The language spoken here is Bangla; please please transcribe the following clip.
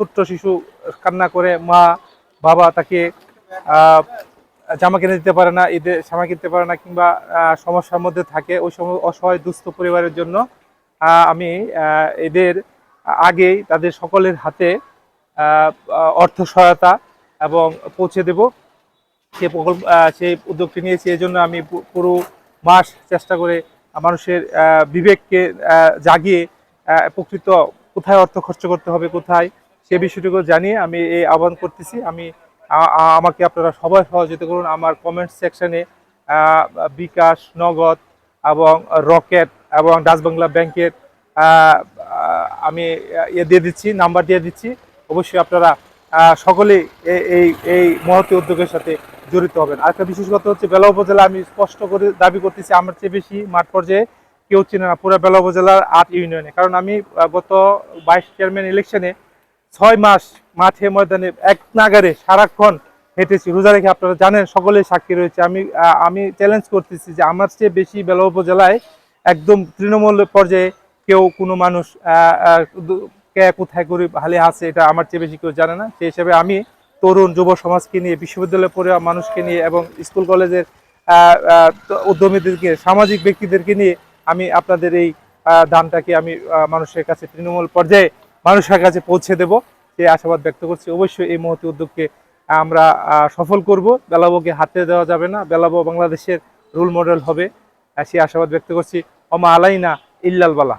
ছোট্ট শিশু কান্না করে মা, বাবা তাকে জামা কিনে দিতে পারে না, ঈদে জামা কিনতে পারে না কিংবা সমস্যার মধ্যে থাকে। ওই সময় অসহায়, দুস্থ পরিবারের জন্য আমি এদের আগেই তাদের সকলের হাতে অর্থ সহায়তা এবং পৌঁছে দেব। সে প্রকল্প সেই উদ্যোগটি নিয়েছি। এই জন্য আমি পুরো মাস চেষ্টা করে মানুষের বিবেককে জাগিয়ে প্রকৃত কোথায় অর্থ খরচ করতে হবে, কোথায় সে বিষয়টুকু জানিয়ে আমি এই আহ্বান করতেছি। আমি আমাকে আপনারা সবাই সহযোগিতা করুন আমার কমেন্ট সেকশনে বিকাশ, নগদ এবং রকেট এবং ডাচ বাংলা ব্যাংকের আমি ইয়ে দিয়ে দিচ্ছি নাম্বার দিয়ে দিচ্ছি। অবশ্যই আপনারা সকলেই এই এই মহতি উদ্যোগের সাথে জড়িত হবেন। আরেকটা বিশেষ কথা হচ্ছে, বেলা উপজেলা আমি স্পষ্ট করে দাবি করতেছি, আমার চেয়ে বেশি মাঠ পর্যায়ে কেউ চিনে না, পুরো বেলা উপজেলার আট ইউনিয়নে। কারণ আমি গত বাইশ চেয়ারম্যান ইলেকশনে ছয় মাস মাঠে ময়দানে এক নাগারে সারাক্ষণ হেঁটেছি। রোজা রেখে আপনারা জানেন, সকলেই সাক্ষী রয়েছে। আমি আমি চ্যালেঞ্জ করতেছি যে আমার চেয়ে বেশি বেলা উপজেলায় একদম তৃণমূল পর্যায়ে কেউ কোনো মানুষ কে কোথায় করে হালে আছে এটা আমার চেয়ে বেশি কেউ জানে না। সেই হিসাবে আমি তরুণ যুব সমাজকে নিয়ে, বিশ্ববিদ্যালয়ে পড়ে মানুষকে নিয়ে এবং স্কুল, কলেজের উদ্যমীদেরকে, সামাজিক ব্যক্তিদেরকে নিয়ে আমি আপনাদের এই দানটাকে আমি মানুষের কাছে তৃণমূল পর্যায়ে মানুষের কাছে পৌঁছে দেব। সেই আশাবাদ ব্যক্ত করছি। অবশ্যই এই মহতি উদ্যোগকে আমরা সফল করব। বেলাবোকে হাতে দেওয়া যাবে না। বেলাবো বাংলাদেশের রোল মডেল হবে। সেই আশাবাদ ব্যক্ত করছি। অমা আলাইনা ইল্লাল বালা।